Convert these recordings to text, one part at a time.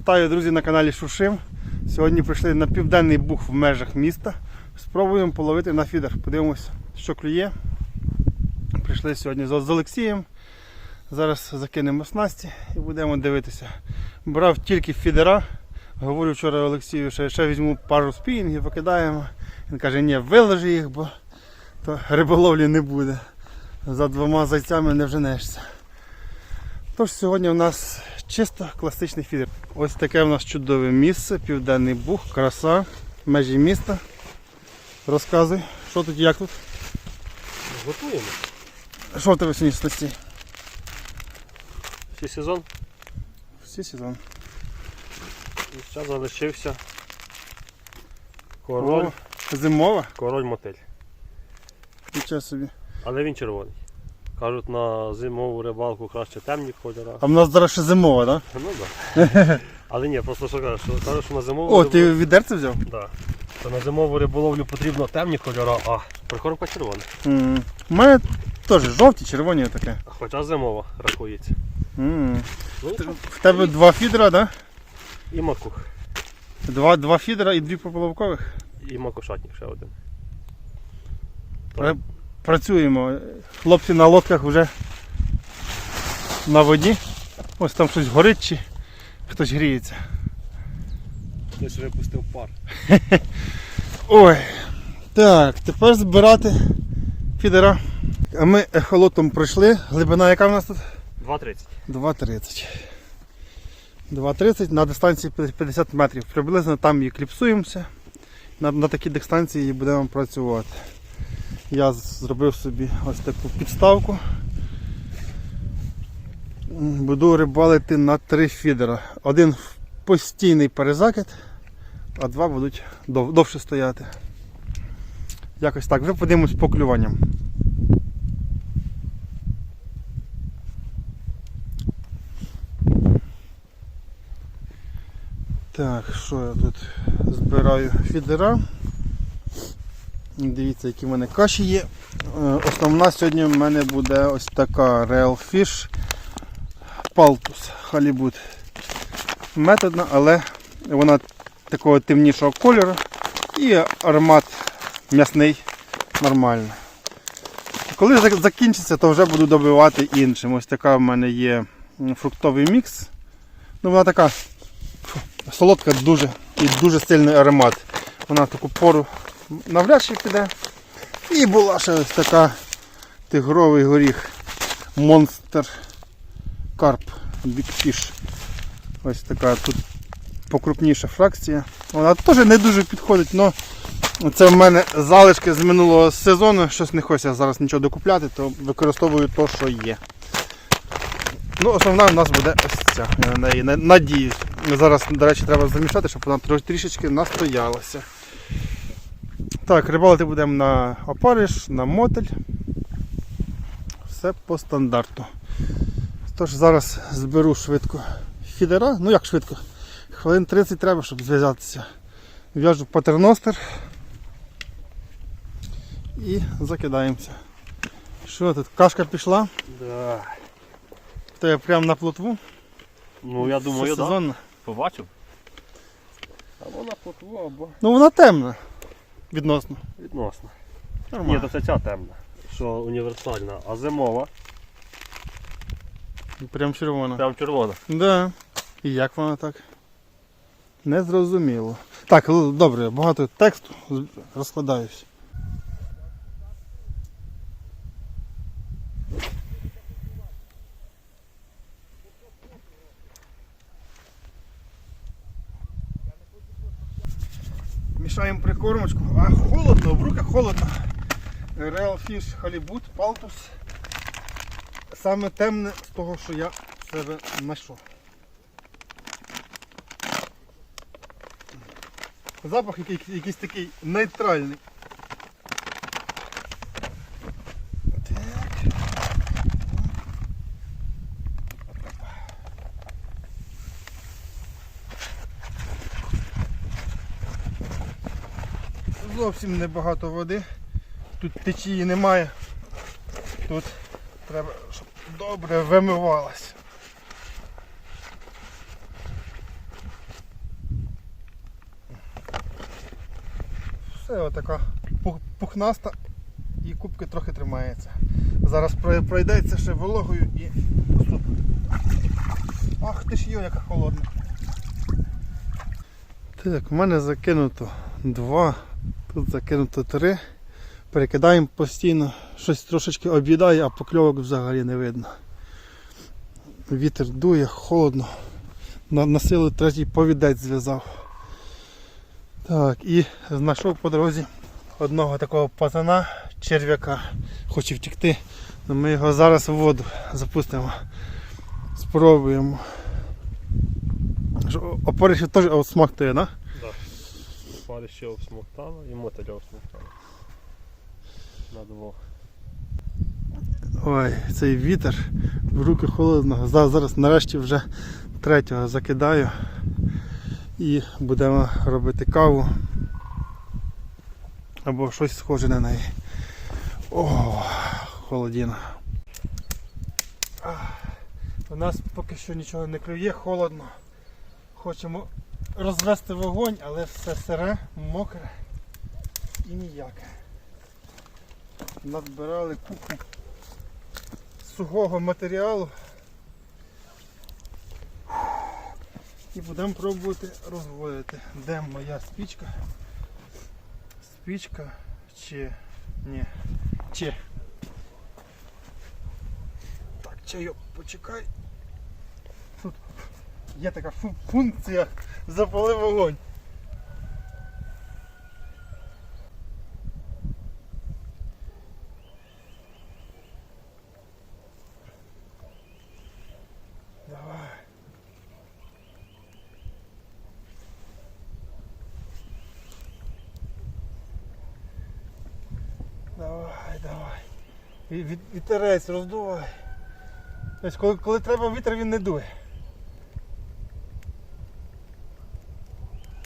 Вітаю, друзі, на каналі Шушим. Сьогодні прийшли на південний бух в межах міста. Спробуємо половити на фідер. Подивимось, що клює. Прийшли сьогодні з Олексієм. Зараз закинемо снасті і будемо дивитися. Брав тільки фідера. Говорю вчора Олексію, що ще візьму пару спінінгів, покидаємо. Він каже, ні, виложи їх, бо то риболовлі не буде. За двома зайцями не вженешся. Тож сьогодні у нас чисто класичний фідер. Ось таке у нас чудове місце, південний бух, краса, межі міста. Розказуй, що тут, як тут? Готуємо. Що в тебе сьогодні статті? Всі сезон. Всі сезон. І Зараз залишився король, О, зимова? король мотель. Нічого собі. Але він червоний. Кажуть, на зимову рибалку краще темні кольори. А в нас зараз ще зимова, так? Ну так. Але ні, просто що кажуть, що кажуть, що на зимову О, ти відерце взяв? Да. То на зимову риболовлю потрібно темні кольори, а прикормка червона. У мене теж жовті, червоні таке. Хоча зимова рахується. Ну? В тебе два фідера, так? і макух. Два, два фідера і дві поплавкових. І макушатник ще один. Пра- Працюємо. Хлопці на лодках вже на воді. Ось там щось горить чи хтось гріється. Хтось випустив пар. Ой. Так, тепер збирати фідера. А ми ехолотом пройшли. Глибина яка в нас тут? 2.30. 2.30. 2.30 на дистанції 50 метрів. Приблизно там і кліпсуємося. На, на такій дистанції і будемо працювати. Я зробив собі ось таку підставку. Буду рибалити на три фідера. Один постійний перезакид, а два будуть дов- довше стояти. Якось так. Вже по клюванням. Так, що я тут збираю фідера. Дивіться, які в мене каші є. Е, Основна сьогодні в мене буде ось така Real Fish Paltus Halibut. Методна, але вона такого темнішого кольору і аромат м'ясний нормальний. Коли закінчиться, то вже буду добивати іншим. Ось така в мене є фруктовий мікс. Ну, вона така солодка дуже і дуже сильний аромат. Вона таку пору навряд чи піде. І була ще ось така тигровий горіх Monster Carp Big Fish. Ось така тут покрупніша фракція. Вона теж не дуже підходить, але це в мене залишки з минулого сезону. Щось не хочеться зараз нічого докупляти, то використовую те, що є. Ну, основна у нас буде ось ця. Я на неї надіюсь. Зараз, до речі, треба замішати, щоб вона трішечки настоялася. Так, рибалити будемо на опариш, на мотель. Все по стандарту. Тож зараз зберу швидко фідера. Ну як швидко? Хвилин 30 треба, щоб зв'язатися. В'яжу патерностер і закидаємося. Що тут? Кашка пішла? Да. То я прямо на плотву. Ну я думаю, так. Да. Побачив. Або на плотву, або Ну вона темна. Відносно. відносно. Ні, Нормально. то це ця темна, що універсальна, а зимова, Прям червона. прям червона. Да. І як вона так? Не зрозуміло. Так, добре, багато тексту розкладаюсь. Мішаємо прикормочку. А холодно, в руках холодно. Real Fish Halibut Paltus. Саме темне з того, що я себе знайшов. Запах який, якийсь такий нейтральний. зовсім небагато води. Тут течії немає. Тут треба, щоб добре вимивалася. Все отака пухнаста і кубки трохи тримається. Зараз пройдеться ще вологою і поступить. Ах ти ж йо, яка холодна. Так, в мене закинуто два тут закинуто три. Перекидаємо постійно, щось трошечки об'їдає, а покльовок взагалі не видно. Вітер дує, холодно. На, на силу третій повідець зв'язав. Так, і знайшов по дорозі одного такого пацана, черв'яка. Хоче втекти. але Ми його зараз в воду запустимо. Спробуємо. Що, Опориш теж так? Да. Пари ще обсмоктала і мотиля обсмоктала. На двох. Ой, цей вітер, в руки холодно. За- Зараз нарешті вже третього закидаю і будемо робити каву або щось схоже на неї. О, холодіна. У нас поки що нічого не клює, холодно. Хочемо розвести вогонь, але все сире, мокре і ніяке. Назбирали купу сухого матеріалу. І будемо пробувати розводити. Де моя спічка? Спічка чи ні. Чи. Так, чайок, почекай. Є така функція запали вогонь. Давай. Давай, вітерець роздувай. Тобто, коли, коли треба вітер, він не дує.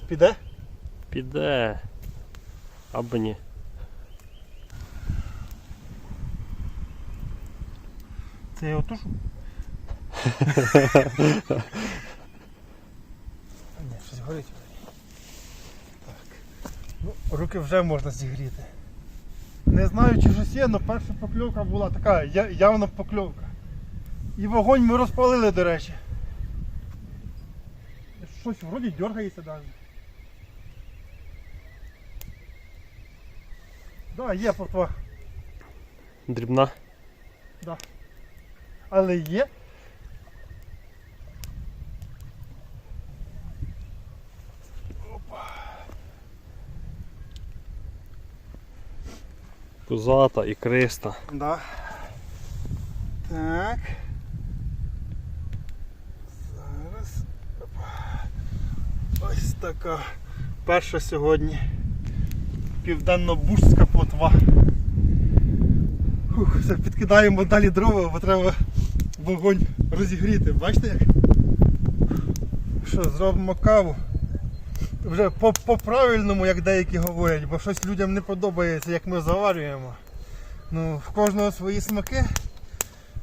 Піде? Піде. Або ні. Це я отушу. Ні, щось горить. Так. Ну, руки вже можна зігріти. Не знаю, чи щось є, але перша покльовка була така, я- явно покльовка. І вогонь ми розпалили, до речі. Щось вроді дергається навіть. Да, є плотва. Дрібна. Але є. Пузата і криста. Да. Так. Зараз. Опа. Ось така перша сьогодні південно-бужська плотва. Фух, все, підкидаємо далі дрова, бо треба вогонь розігріти. Бачите як? Що, зробимо каву. Вже по, по-правильному, як деякі говорять, бо щось людям не подобається, як ми заварюємо. Ну, в кожного свої смаки.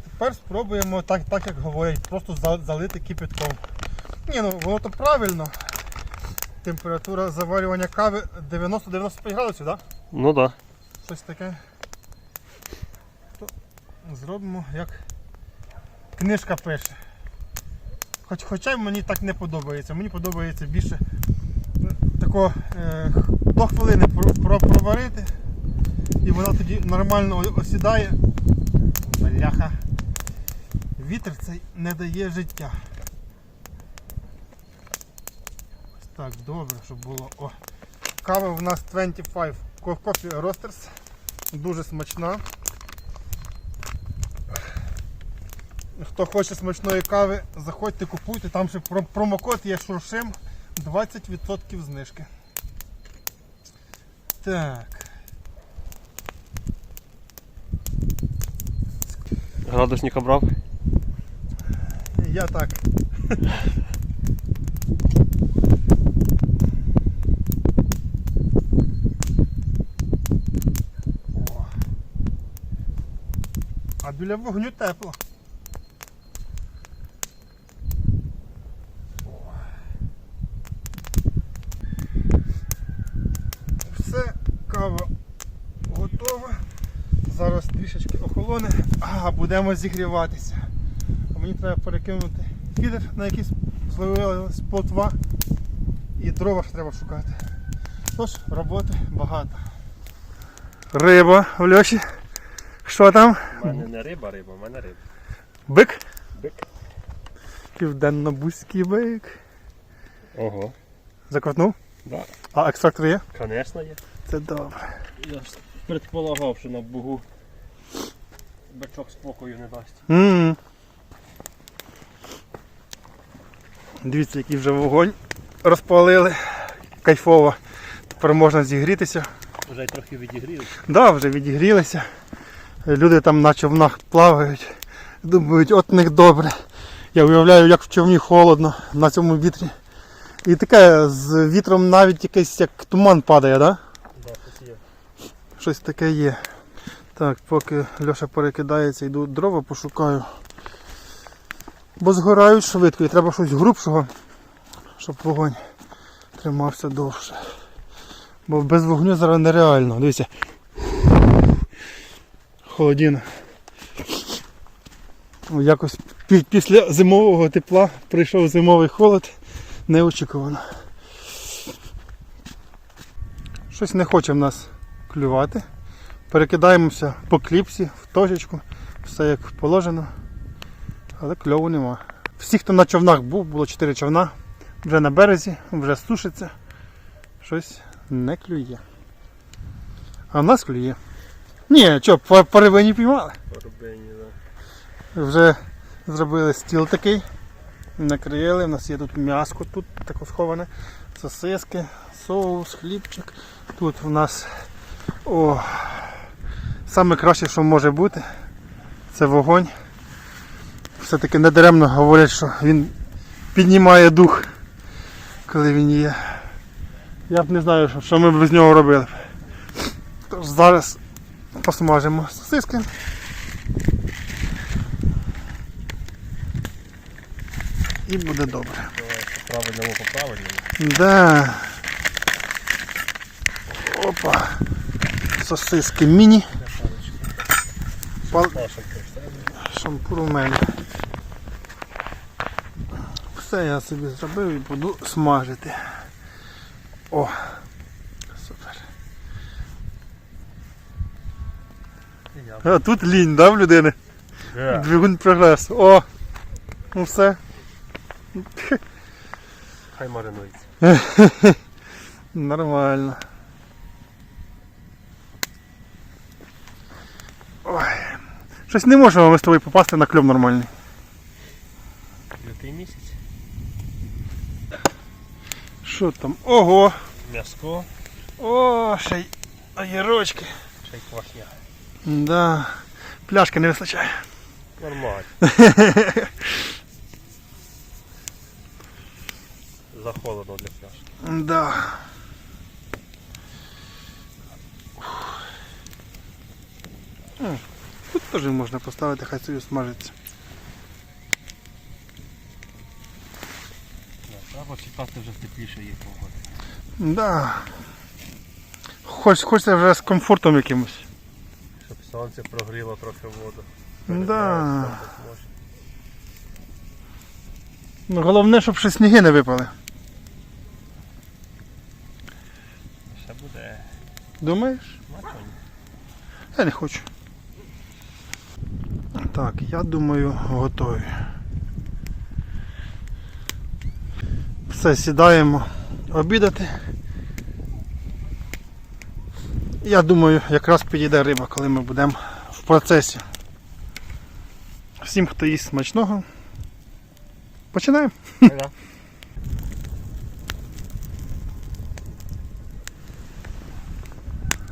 Тепер спробуємо так, так як говорять, просто залити кипятком. Ні, ну воно то правильно. Температура заварювання кави 90-95 градусів, так? Ну так. Да. Щось таке. То зробимо як книжка пише. Хоч, хоча мені так не подобається. Мені подобається більше е, тако е, до хвилини про, про- проварити. І вона тоді нормально осідає. Бляха. Вітер цей не дає життя. Ось так, добре, щоб було. О. Кава в нас 25 Co- Coffee Roasters. Дуже смачна. Хто хоче смачної кави, заходьте, купуйте. Там ще промокод є шуршим 20% знижки. Так. Градусник обрав. Я так. О. Біля вогню тепло. Все Зараз трішечки охолоне, а будемо зігріватися. Мені треба перекинути фідер на якийсь зловилась плотва і дрова ж треба шукати. Тож, роботи багато. Риба в льоші. Що там? У мене не риба, риба, у мене риба. Бик? Бик. Південно-бузький бик. Ого. Закотнув? Да. А екстрактор є? Звісно є. Це добре. Я ж предполагав, що на бугу бичок спокою не дасть. м Дивіться, який вже вогонь розпалили. Кайфово. Тепер можна зігрітися. Вже трохи відігріли. Да, вже відігрілися. Люди там на човнах плавають. Думають, от них добре. Я уявляю, як в човні холодно на цьому вітрі. І таке з вітром навіть якийсь як туман падає, да? Да, тут є. Щось таке є. Так, поки Льоша перекидається, йду дрова пошукаю. Бо згорають швидко і треба щось грубшого, щоб вогонь тримався довше. Бо без вогню зараз нереально. Дивіться. Холодіна. О, Якось після зимового тепла прийшов зимовий холод. Неочікувано. Щось не хоче в нас клювати. Перекидаємося по кліпсі, в точечку, все як положено. Але кльову нема. Всі, хто на човнах був, було 4 човна, вже на березі, вже сушиться. Щось не клює. А в нас клює. Ні, що, по, по рибині піймали. Порубині, да. Вже зробили стіл такий. Накрили, у нас є тут м'яско, тут таке сховане, сосиски, соус, хлібчик. Тут у нас о, саме краще, що може бути, це вогонь. Все-таки недаремно говорять, що він піднімає дух, коли він є. Я б не знаю, що ми б без нього робили. Тож зараз посмажимо сосиски. І буде добре. Давай по правильному. Да. Опа. Сосиски міні. Пал... Шампур у мене. Все я собі зробив і буду смажити. О! Супер. Я. А тут лінь, да, в людини? Да. Двигун прогрес. О! Ну все. Хай маринується. Нормально. Ой. Щось не можемо ми з тобою попасти на кльов нормальний. Лютий місяць. Що там? Ого! М'яско, О, ще й огірочки. ще й квашня. Да. Пляшки не вистачає. Нормально. Захолодно для пляшки. Да. Тут теж можна поставити, хай собі смажиться. Треба чекати вже тепліше є погоди. Да. Хоч, хочеться вже з комфортом якимось. Сонце прогріло трохи воду. Да. Ну, головне, щоб ще сніги не випали. Ще буде. Думаєш? Я не хочу. Так, я думаю, готові. Все, сідаємо обідати. Я думаю, якраз підійде риба, коли ми будемо в процесі. Всім, хто їсть смачного. Починаємо. Да.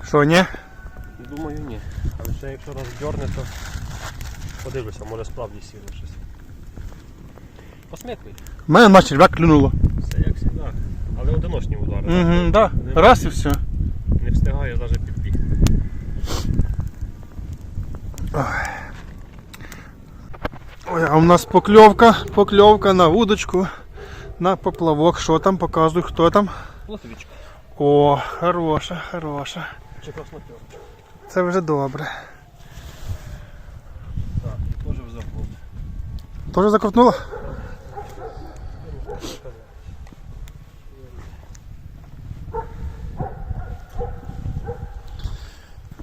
Що, ні? Думаю, ні. Але ще якщо роздерне, то подивлюся, може справді сіло щось. Посмикуй. У мене на черв'як клюнуло. Все як завжди. Але одиночні удари. Угу, да. Раз і все встигаєш навіть підбігти. Ой, а у нас покльовка, покльовка на удочку, на поплавок. Що там? Показуй, хто там. Лотовичка. О, хороша, хороша. Це вже добре. Так, теж закрутнула? Теж закрутнула?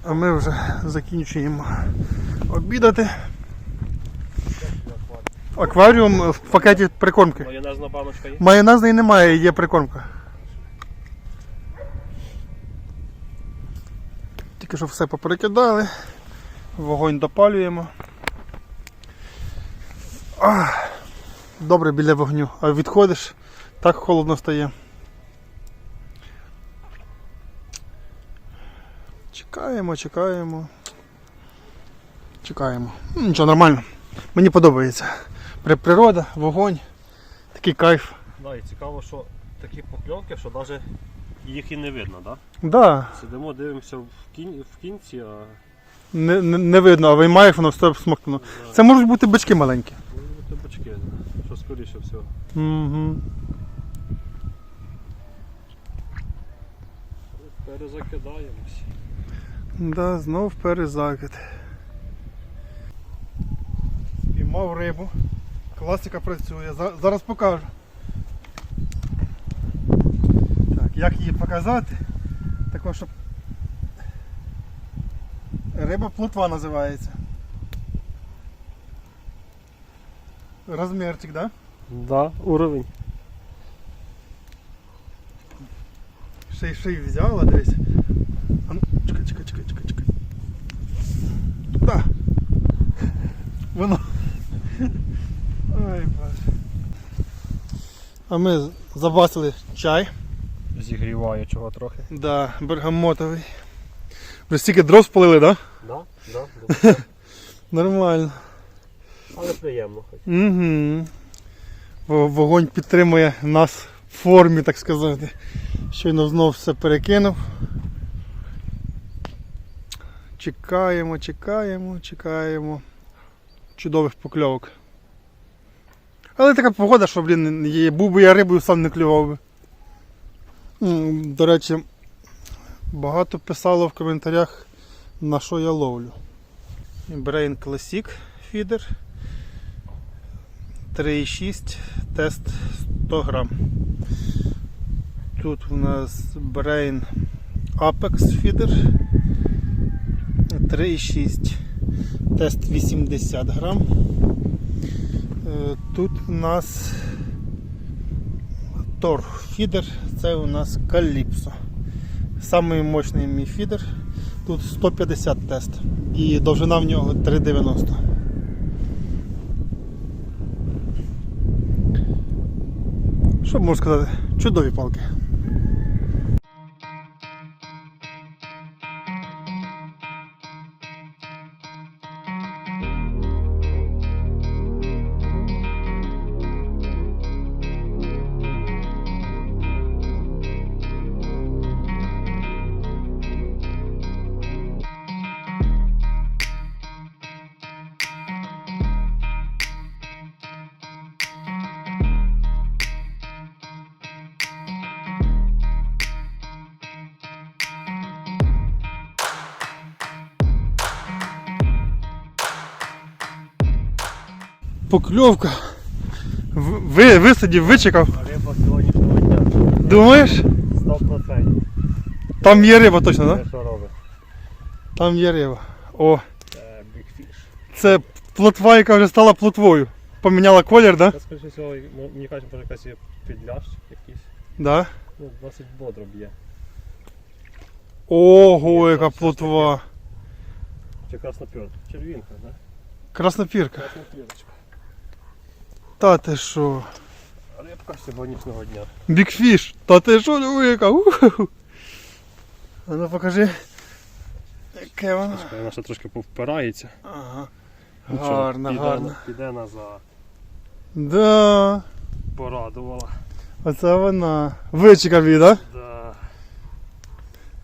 А ми вже закінчуємо обідати. Акваріум в пакеті прикормки. Майонезна баночка є? Майонезної немає, є прикормка. Тільки що все поперекидали. Вогонь допалюємо. Добре біля вогню, а відходиш, так холодно стає. Чекаємо, чекаємо. Чекаємо. Ну, Нічого, нормально. Мені подобається. Природа, вогонь, такий кайф. Да, і цікаво, що такі покльовки, що навіть їх і не видно, так? Да, Сидимо, дивимося в, кін... в кінці, а не, не, не видно, а виймаєш, воно все смоктано. да, Це можуть бути бички маленькі. можуть бути бочки, що скоріше всього. Угу. Перезакидаємось. Да, знов перезакид. Піймав рибу. Класика працює. Зараз покажу. Так, як її показати? Також, щоб риба плотва називається. Розмірчик, да? Да, уровень. Ще й взяла, дивись. А ну, чекай, чекай, чекай, чекай, чекай. Да. Воно. Ой, боже. А ми забасили чай. Зігріває чого трохи. Да, бергамотовий. Вже стільки дров спалили, да? Да, да, да. Нормально. Але приємно хоч. Угу. Вогонь підтримує нас в формі, так сказати. Щойно знов все перекинув. Чекаємо, чекаємо, чекаємо. Чудових покльовок. Але така погода, що, блін, є- був би я рибою, сам не клював би. До речі, багато писало в коментарях, на що я ловлю. Brain Classic фідер. 3,6 тест 100 грам. Тут у нас Brain Apex Feeder 3,6 тест 80 грам. Е, Тут у нас Тор фідер, це у нас Каліпсо. Самий мощний мій фідер. Тут 150 тест і довжина в нього 3,90. Що можу сказати? Чудові палки. Покльовка. В- Ви, висадів, вичекав. Риба сьогоднішнього дня. Думаєш? 100%. Там є риба точно, так? Це Да? що робить? Там є риба. О, Це Big Fish. це плотва, яка вже стала плотвою. Поміняла колір, так? Да? Це, скоріше всього, ну, мені кажуть, може якась є підлящ якийсь. Да. Ну, досить бодро б'є. Ого, Є, яка так, щось плотва. Чи краснопір? Червінка, да? Краснопірка. Краснопірочка. Та ти що? Рибка сьогоднішнього дня. Бікфіш. Та ти що, велика? А ну покажи. Яке воно. Вона ще трошки повпирається. Ага. Нічого, Гарно, піде, гарно. Піде назад. Да. Порадувала. Оце вона. Вичекав її, так? Да? Да.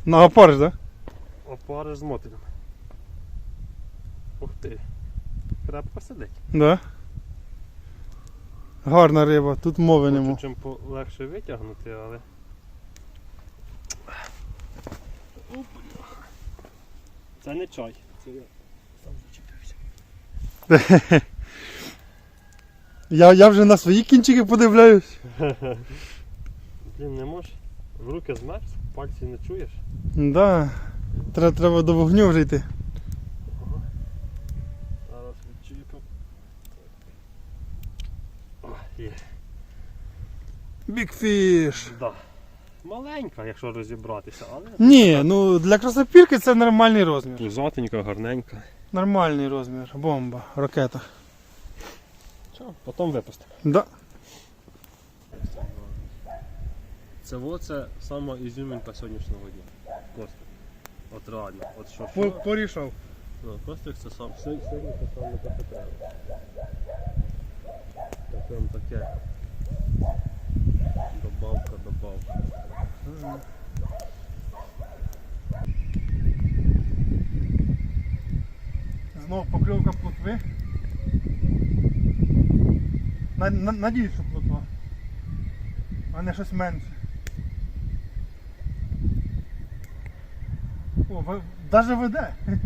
На опариш, так? Да? Опари з мотилем. Ух ти. Крепко сидить. Да. Гарна риба, тут мови нема. Хочу чим легше витягнути, але. Це не чай. Це я сам зачепився. Я, я вже на свої кінчики подивляюсь. Блін, не можеш. В руки змерз, пальці не чуєш. Да. Треба, треба до вогню вже йти. Зараз відчіпив. О, Є. Бікфіш. Да. Маленька, якщо розібратися, але Ні, ну для красопірки це нормальний розмір. пузатенька, гарненька. Нормальний розмір. Бомба, ракета. Що, потім випустимо. Да. Це во це сама ізюминка сьогоднішнього дня. Просто. От реально. От що що. Порішав. Ну, просто це сам. Сьогодні це саме треба. Це таке. Добавка, добавка. Знов покривка плотви. На, на, надіюсь, що плотва. А не щось менше. О, даже веде.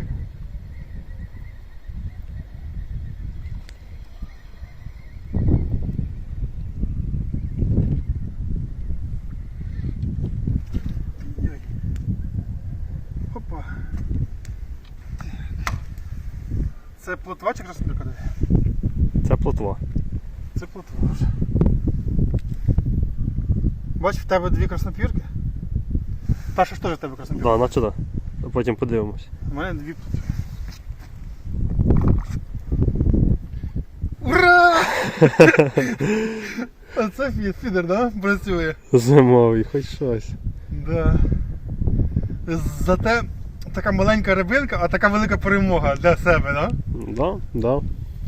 Це плотва чи краснопірка? Це плотва. Це плотва вже. Бач, в тебе дві краснопірки. Перша ж теж в тебе краснопірка. Да, наче да. А потім подивимось. У мене дві плотви. Ура! Оце фі- фідер, да? Працює. Зимовий, хоч щось. Да. Зате така маленька рибинка, а така велика перемога для себе, да? Да, да.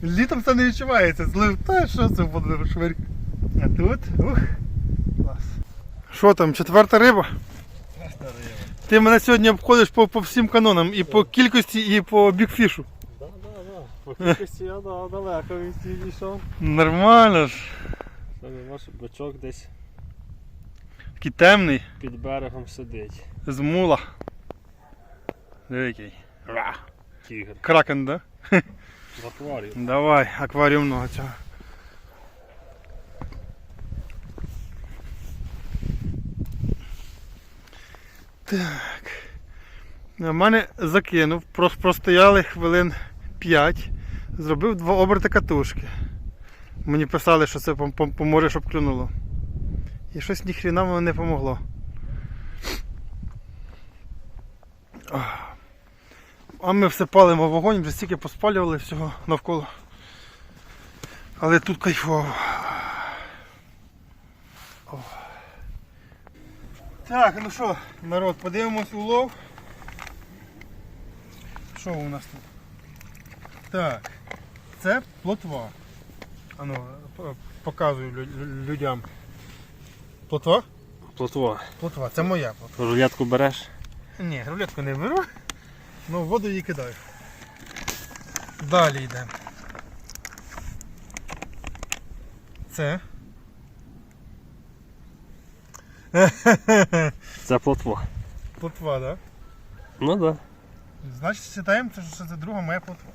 Літом це не відчувається. Злив, та що це буде швирк. А тут, ух, клас. Що там, четверта риба? Четверта риба. Ти мене сьогодні обходиш по, по всім канонам, і по кількості, і по бікфішу. Да, да, да. По кількості я да, далеко від цієї дійшов. Нормально ж. Це ваш бачок десь Такий темний, під берегом сидить. з мула. Диви який. Тігр. Кракен, да? В акваріумі. Давай, акваріумного цього. Так. На мене закинув, простояли хвилин 5, зробив два оберти катушки. Мені писали, що це пом- пом- поможе, щоб клюнуло. І щось ніхрена мені не помогло. Ах. А ми все палимо вогонь, вже стільки поспалювали всього навколо. Але тут кайфово. О. Так, ну що, народ, подивимось улов. Що у нас тут? Так, це плотва. Ану, показую лю- лю- людям. Плотва? Плотва. Плотва, це моя плотва. Рулетку береш? Ні, рулетку не беру, але в воду її кидаю. Далі йдемо. Це. Це плотва. Плотва, так? Ну да. Да? Значить, вважаємо, що це друга моя плотва.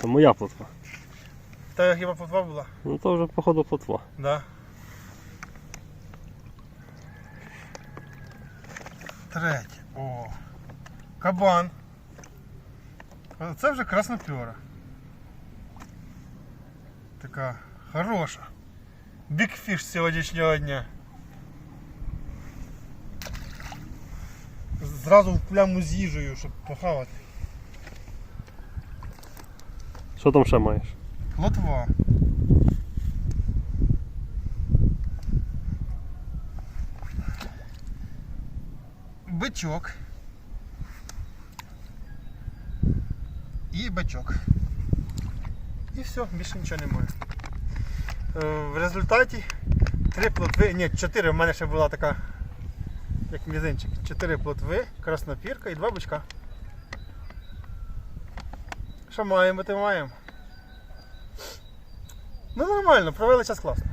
Це моя плотва. Та хіба плотва була? Ну то вже походу плотва. Да. Третє. О. Кабан. А Це вже краснопьора. Така хороша. Бікфіш сьогоднішнього дня. Зразу в пляму з їжею, щоб похавати. Що там ще маєш? Лотва. Бичок. І бичок. І все, більше нічого немає. Е, В результаті три плотви, ні, чотири, в мене ще була така, як мізинчик. Чотири плотви, краснопірка і два бичка. Що маємо, то маємо. Ну нормально, провели час класно.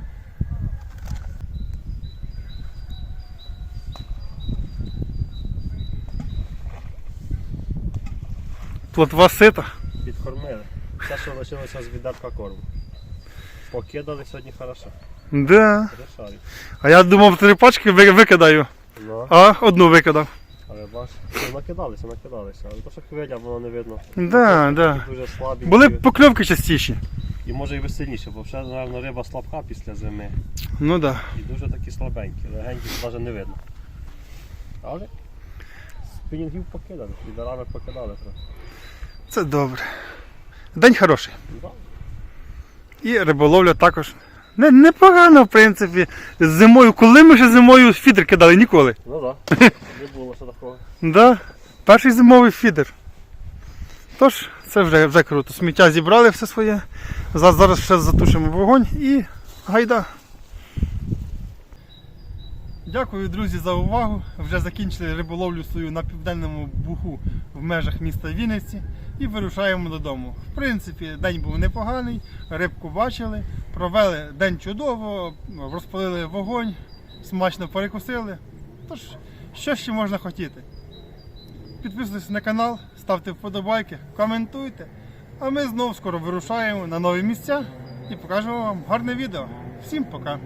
Плотва сита. Все, що лишилося з відерка корму. Покидали сьогодні хорошо. Да. Решали. А я думав, три пачки ви- викидаю, Ну, а одну викидав. але бач, ну, накидалися, накидалися. Але то, що хвиля, воно не видно. Да, да. Дуже слабі. Були покльовки частіші. І може і веселіше, бо вже, напевно, риба слабка після зими. Ну так. Да. І дуже такі слабенькі, легенькі навіть не видно. Але спінінгів покидали, і покидали трохи. Це добре. День хороший. І риболовля також. Не, непогано, в принципі. Зимою. Коли ми ще зимою фідер кидали? Ніколи. Ну так, да. не було ще такого. Да. Перший зимовий фідер. Тож, це вже, вже круто. Сміття зібрали все своє. За- Зараз ще затушимо вогонь і гайда. Дякую, друзі, за увагу. Вже закінчили риболовлю свою на південному буху в межах міста Вінниці і вирушаємо додому. В принципі, день був непоганий, рибку бачили, провели день чудово, розпалили вогонь, смачно перекусили. Тож, що ще можна хотіти? Підписуйтесь на канал, ставте вподобайки, коментуйте. А ми знову скоро вирушаємо на нові місця і покажемо вам гарне відео. Всім пока!